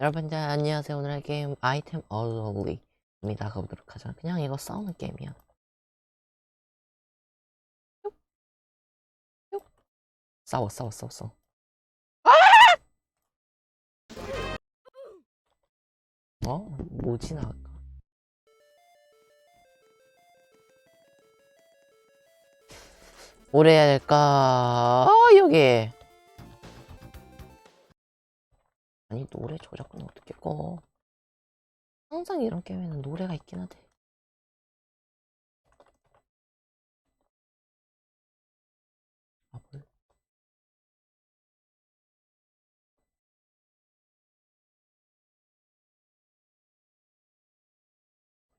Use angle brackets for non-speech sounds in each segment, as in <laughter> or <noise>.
여러분들 안녕하세요. 오늘 할 게임 아이템 어울리입니다. 가보도록 하죠. 그냥 이거 싸우는 게임이야. 싸워 싸워 싸워 싸워. 어? 뭐지 나갈까? 뭘 해야 될까? 아 여기. 아니 노래 저작권 어떻게 꺼? 항상 이런 게임에는 노래가 있긴 하대. 아 뭘?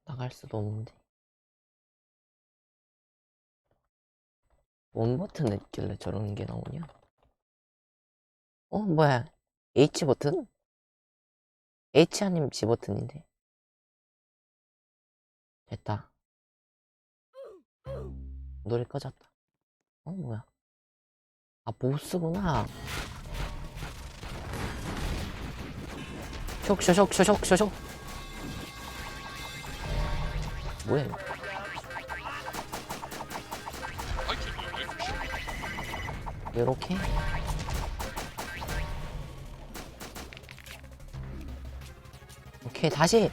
나갈 수도 없는데. 원 버튼을 있길래 저런 게 나오냐? 어 뭐야? H 버튼? H 아니면 G 버튼인데. 됐다. 노래 꺼졌다. 어, 뭐야. 아, 보스구나. 쇽쇼쇽쇼쇽쇼 뭐야, 이거. 요렇게. 오케이, 다시.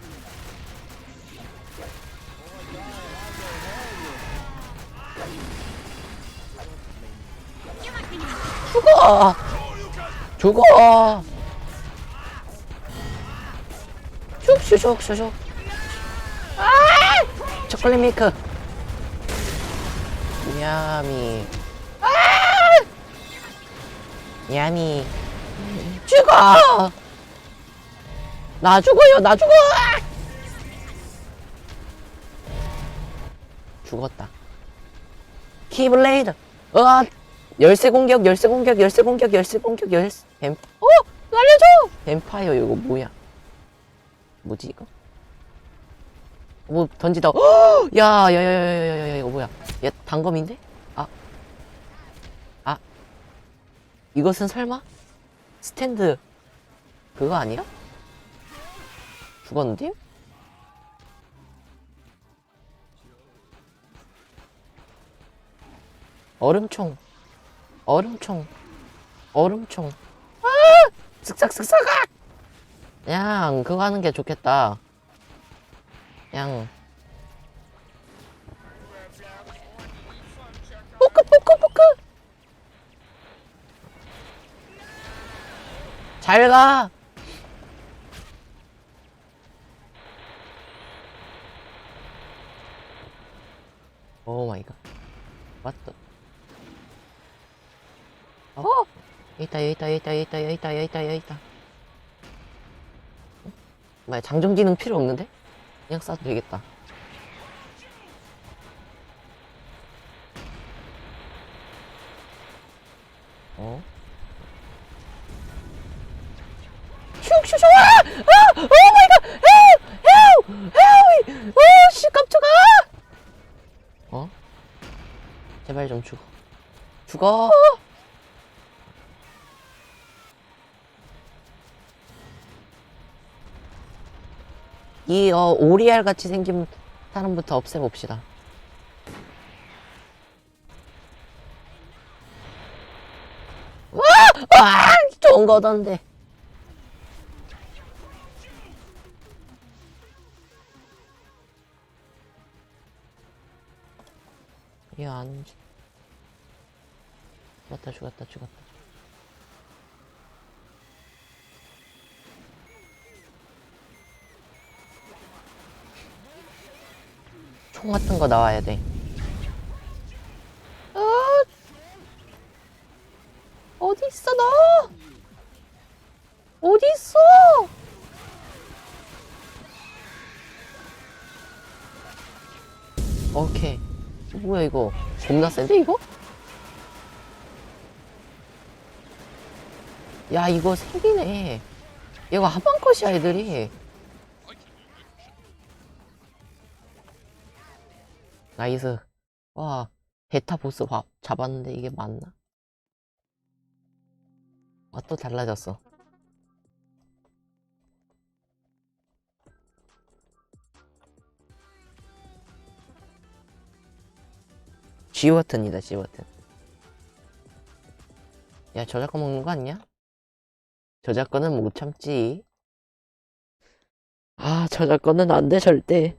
죽어! 죽어! 슉슉슉슉슉. 아! 초콜릿 밀크. 야미. 아! 야미. 죽어! 나 죽어요, 나 죽어! 죽었다. 키블레이드. 으아! 열쇠 공격, 열쇠 공격, 열쇠 공격, 열쇠 공격, 열쇠. 뱀, 어! 알려줘! 뱀파이어, 이거 뭐야? 뭐지, 이거? 뭐, 던지다. 어! 야, 야, 야, 야, 야, 야, 야, 이거 뭐야? 얘, 단검인데? 아. 아. 이것은 설마? 스탠드. 그거 아니야? 죽었는데? 얼음총. 얼음총. 얼음총. 아! 쓱싹쓱싹! 양, 그거 하는 게 좋겠다. 양. 포크, 포크, 포크! 잘 가! 오 마이 갓. 맞다. 어? 여기 있다, 여기 있다, 여기 있다, 여기 있다, 여기 있다, 여기 있다, 여기 있다. 어? 뭐야, 장전 기능 필요 없는데? 그냥 쏴도 되겠다. 어? 슉슉슉! 아! 아! 오 마이 갓! 헬! 헬! 헬! 오, 씨, 깜짝아! 어? 제발 좀 죽어. 죽어! 이, 어, 오리알 같이 생긴 사람부터 없애봅시다. 와! 와! 좋은 거던데. 얘 안, 죽었다, 죽었다, 죽었다. 총 같은 거 나와야 돼. 아! 어디 있어 너? 어디 있어? 오케이. 뭐야 이거? 겁나 센데 이거? 야 이거 색이네. 이거 한방 컷이야 애들이. 나이스. 와, 베타 보스 밥 잡았는데 이게 맞나? 아, 또 달라졌어. G 버튼이다 G 버튼. 야 저작권 먹는 거 아니야? 저작권은 못 참지. 아 저작권은 안 돼 절대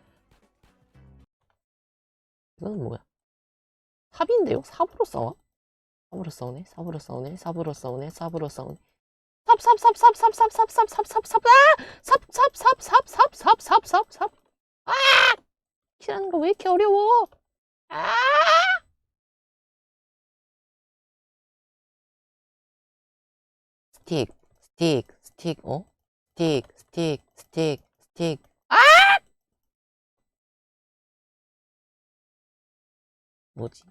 이건 뭐야 삽인데요? 삽으로 싸워? 삽으로 싸우네? 삽으로 싸우네? 삽으로 싸우네? 삽으로 싸우네? 삽삽삽삽삽삽삽삽삽삽삽삽 아! 삽삽삽삽삽삽삽삽삽 아! 키라는 거 왜 이렇게 어려워? 아! 스틱, 스틱, 스틱, 어? 스틱, 스틱, 스틱, 스틱. 뭐지?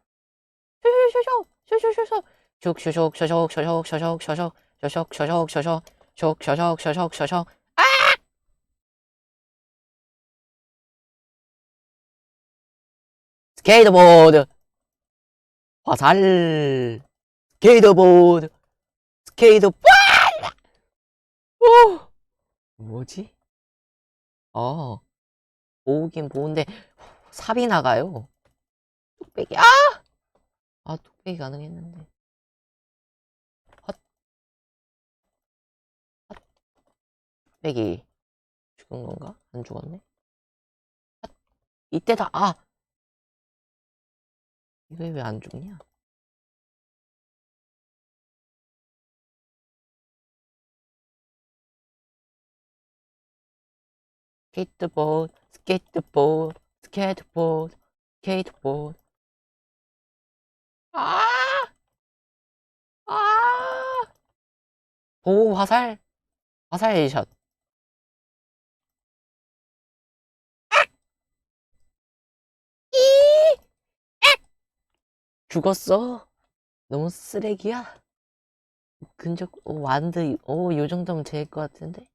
쇼쇼쇼쇼 쇼쇼쇼 슉슉슉 슉슉 슉슉 슉슉 슉슉 슉슉 슉슉 슉슉 슉슉 슉슉 슉슉 아! 스케이트보드 화살 스케이트보드 스케이트 빨라 오 뭐지? 어 모으긴 모은데 삽이 나가요 뚝배기 아! 아 뚝배기 가능했는데 헛 헛. 뚝배기 죽은 건가? 안 죽었네 헛. 이때다 아 이거 왜 안 죽냐? 스케이트보드, 스케이트보드, 스케이트보드, 스케이트보드. 아! 아! 오, 화살. 화살 샷. 이! 액! 죽었어. 너무 쓰레기야. 근접, 오, 완드, 오, 요 정도면 될것 같은데?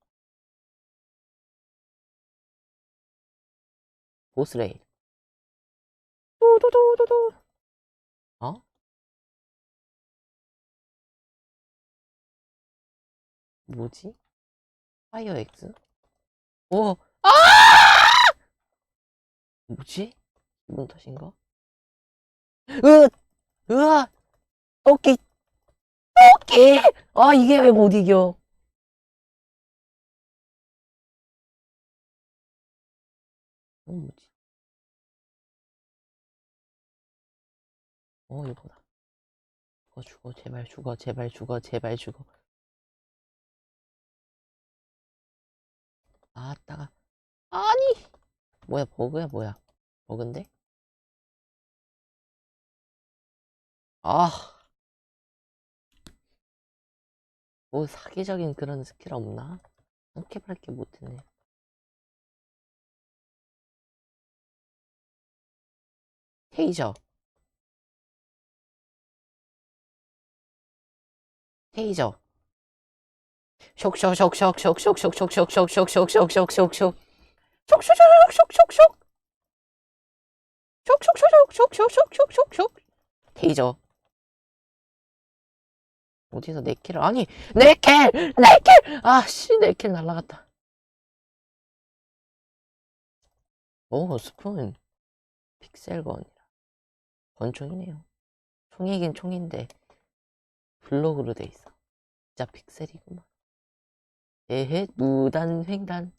보스레일. 두두두두두. 어? 뭐지? 파이어 엑스? 오! 아! 뭐지? 기분 탓인가? 으! 으아! 토끼! 토끼! 아, 이게 왜 못 이겨? 어, 뭐지? 어, 이거다. 죽어, 죽어, 제발 죽어, 제발 죽어, 제발 죽어. 아따가. 아니! 뭐야, 버그야, 뭐야. 버그인데? 아. 뭐 사기적인 그런 스킬 없나? 한개밖에 못했네. 테이저. 테이저. 쇽쇽쇽쇽쇽쇽쇽쇽쇽쇽쇽쇽쇽쇽. 쇽쇽쇽쇽쇽쇽. 쇽쇽쇽쇽쇽쇽쇽쇽. 테이저. 어디서 내 킬을 아니 내 킬! 내 킬! 아씨 내킬 날라갔다. 오 스푼 픽셀건이라 권총이네요. 총이긴 총인데 블록으로 돼 있어. 진짜 픽셀이구만. 에헤 무단 횡단.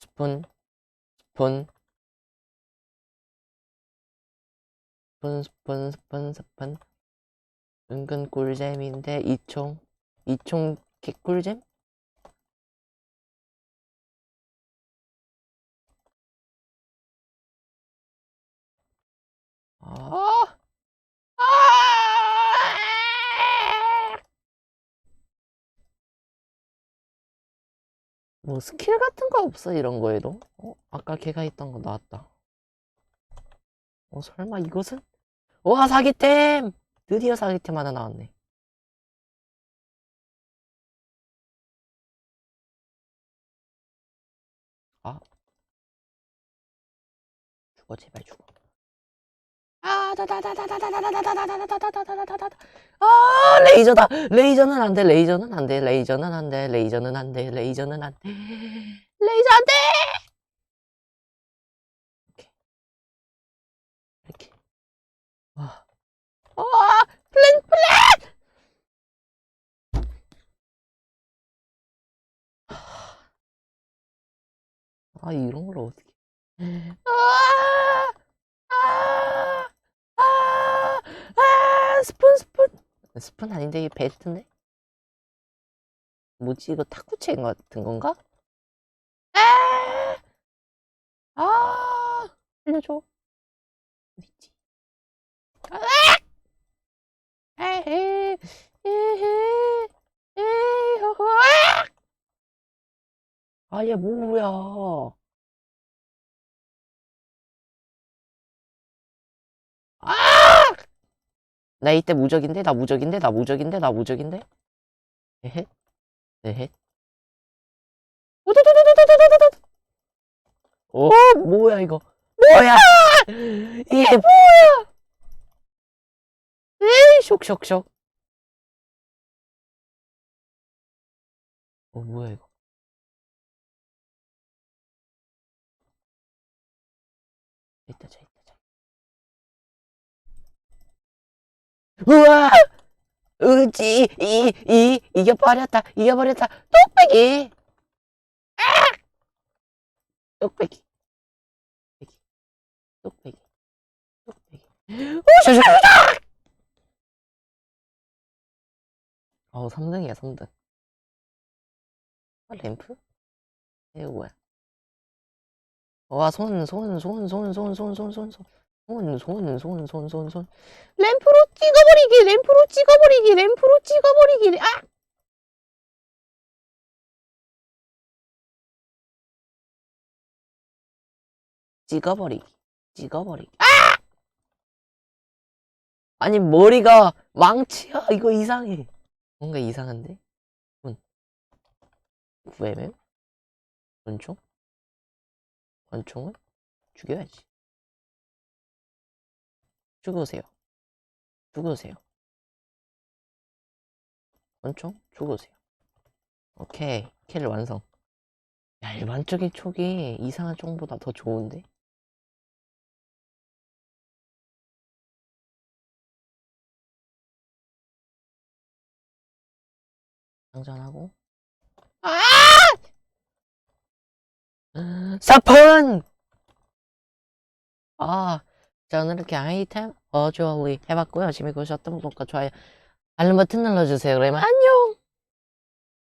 스푼 스푼 스푼 스푼 스푼 스푼 은근 꿀잼인데 이총 이총 개꿀잼? 아! 아! 뭐 스킬 같은 거 없어 이런 거에도? 어? 아까 걔가 있던 거 나왔다. 어 설마 이것은? 와 사기템! 드디어 사기템 하나 나왔네. 아 죽어 제발 죽어. 아 다다다다다다다다다다다다다다다다다다다 아 레이저다. 레이저는 안 돼 레이저는 안 돼 레이저는 안 돼 레이저는 안 돼 레이저는 안 돼. 레이저 안 돼! 이렇게. 이렇게. 와. 와, 플랜 플랜! 아 이런 걸 어떻게. 아, 아, 아, 아, 스푼, 스푼. 스푼 아닌데, 이게 벨트인데? 뭐지, 이거 탁구체인 것 같은 건가? 아, 아, 알려줘. 어딨지? 아, 에헤, 에헤, 에헤, 아, 얘 뭐야. 나 이때 무적인데? 나 무적인데? 나 무적인데? 나 무적인데? 에헷? 에헷? 오, 어, 뭐야, 이거. 뭐야! 이게 예. 뭐야! 에이, 쇽쇽쇽. 어, 뭐야, 이거. 있다, 저 우와! 으지, 이, 이, 이겨버렸다, 이겨버렸다, 똑배기! 아! 똑배기. 똑배기. 똑배기. 오샤샤샤! 어, 3등이야, 3등. 아, 램프? 이거 뭐야? 와, 손, 손, 손, 손, 손, 손, 손, 손, 손. 손, 손, 손, 손, 손, 손. 램프로 찍어버리기, 램프로 찍어버리기, 램프로 찍어버리기. 아! 찍어버리기, 찍어버리기. 아! 아니, 머리가 망치야. 이거 이상해. 뭔가 이상한데? 군. 구해면? 권총? 권총을 죽여야지. 죽으세요. 죽으세요. 권총 죽으세요. 오케이. 킬 완성. 야, 일반적인 촉이 이상한 총보다 더 좋은데? 장전하고. 아! <gasps> 사펀! 아, 자, 오늘 이렇게 아이템 어주얼리 해봤고요. 재밌게 보셨던 구독과 좋아요, 알림 버튼 눌러주세요. 그러면 안녕!